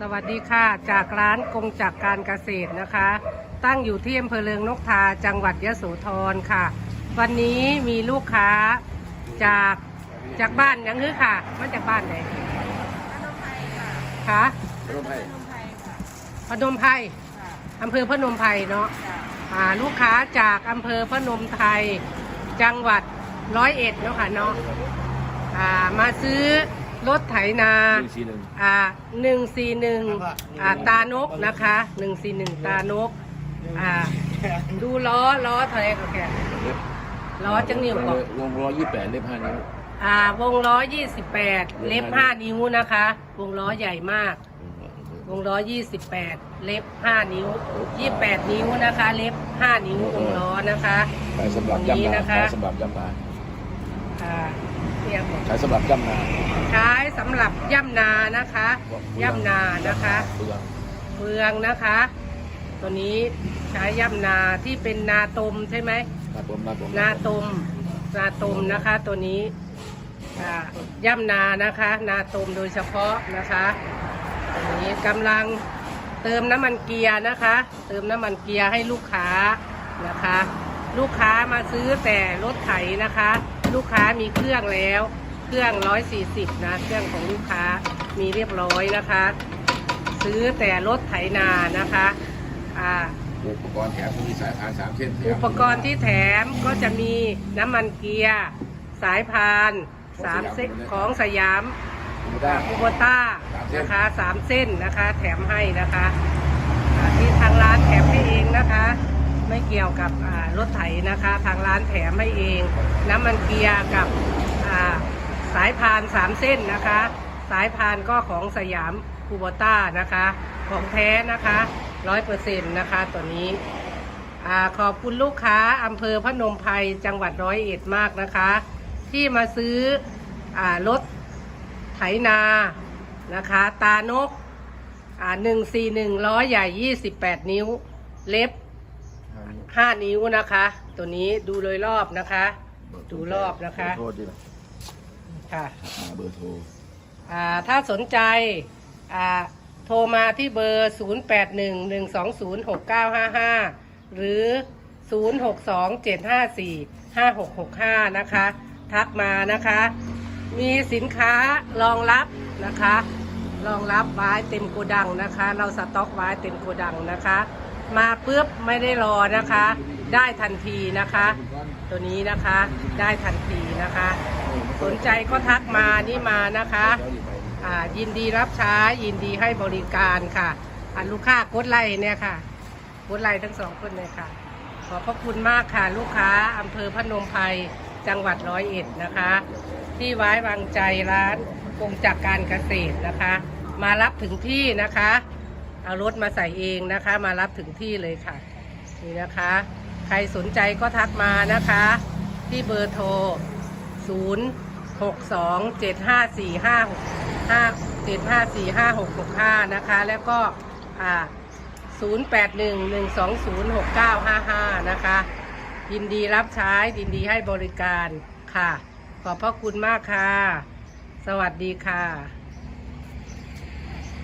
สวัสดีค่ะ จากร้านกงจากการเกษตรนะคะ ตั้งอยู่ที่อำเภอเลืองนกทาจังหวัดยโสธรค่ะ วันนี้มีลูกค้าจากจากบ้านยังคือค่ะ มาจากบ้านไหนคะร่มให้พนมไพรอำเภอพนมไพรเนาะอ่าลูกค้าจากอำเภอพนมไพรจังหวัดร้อยเอ็ดเนาะค่ะเนาะอ่ามาซื้อ รถไถนาหนึ่งสี่หนึ่งอ่าหนึ่งสี่หนึ่งอ่าตานกนะคะหนึ่งสี่หนึ่งตานกอ่าดูล้อล้อเท่าไหรก็แกล้อจังนิ้วบอกวงร้อยยี่สิบแปดเล็บห้านิ้วอ่าวงล้อยี่สิบแปดเล็บห้านิ้วนะคะ วงล้อใหญ่มาก วงล้อยี่สิบแปดเล็บห้านิ้วยี่แปดนิ้วนะคะ เล็บห้านิ้ววงล้อนะคะใช้สำหรับตรงนี้ย่ำนานะคะใช้สำหรับย่ำนาอ่าเนี่ยบอกใช้สำหรับย่ำนา ใช้สำหรับย่ำนานะคะ ย่ำนานะคะเปลืองเฟืองนะคะ ตัวนี้ใช้ย่ำนาที่เป็นนาตมใช่ไหมนาตมนาตมนาตมนาตมนะคะ ตัวนี้อ่าย่ำนานะคะ นาตมโดยเฉพาะนะคะตัวนี้กำลังเติมน้ำมันเกียร์นะคะ เติมน้ำมันเกียร์ให้ลูกค้านะคะ ลูกค้ามาซื้อแต่รถไถนะคะ ลูกค้ามีเครื่องแล้ว เครื่อง 140 นะ เครื่องของลูกค้ามีเรียบร้อยนะคะ ซื้อแต่รถไถนานะคะอ่าอุปกรณ์แถมมีสายพานสามเส้นแถมอุปกรณ์ที่แถมก็จะมีน้ำมันเกียร์ สายพานสามเส้นของสยามไม่ได้คูโบต้านะคะสามเส้นนะคะ แถมให้นะคะอ่าที่ทางร้านแถมให้เองนะคะ ไม่เกี่ยวกับอ่ารถไถนะคะ ทางร้านแถมให้เอง น้ำมันเกียร์กับอ่า สายพานสามเส้นนะคะ สายพานก็ของสยามคูโบต้านะคะ ของแท้นะคะร้อยเปอร์เซ็นต์นะคะตัวนี้อาขอบคุณลูกค้าอำเภอพนมไพรจังหวัดร้อยเอ็ดมากนะคะ ที่มาซื้ออารถไถนานะคะ ตานกหนึ่งสี่หนึ่งล้อใหญ่ยี่สิบแปดนิ้ว เล็บห้านิ้วนะคะ ตัวนี้ดูโดยรอบนะคะ ดูรอบนะคะ ค่ะอ่าเบอร์โทรอ่าถ้าสนใจอ่าโทรมาที่เบอร์ 0811206955 หรือ 0627545665 นะคะ ทักมานะคะ มีสินค้ารองรับนะคะรองรับไว้เต็มโกดังนะคะ เราสต็อกไว้เต็มโกดังนะคะ มาปุ๊บไม่ได้รอนะคะ ได้ทันทีนะคะ ตัวนี้นะคะได้ทันทีนะคะ สนใจก็ทักมานี่มานะคะอ่ายินดีรับใช้ยินดีให้บริการค่ะอ่าลูกค้ากดไลค์เนี่ยค่ะกดไลค์ทั้งสองคนเลยค่ะ ขอบพระคุณมากค่ะ ลูกค้าอำเภอพนมไพรจังหวัดร้อยเอ็ดนะคะ ที่ไว้วางใจร้านกงจากการเกษตรนะคะ มารับถึงที่นะคะ เอารถมาใส่เองนะคะ มารับถึงที่เลยค่ะนี่นะคะ ใครสนใจก็ทักมานะคะ ที่เบอร์โทร 0 6 2 7 5 4 5 5 7 5 4 5 6 6 5นะคะ แล้วก็อ่า0 8 1 1 2 0 6 9 5 5นะคะยินดีรับใช้ยินดีให้บริการค่ะ ขอบพระคุณมากค่ะ สวัสดีค่ะ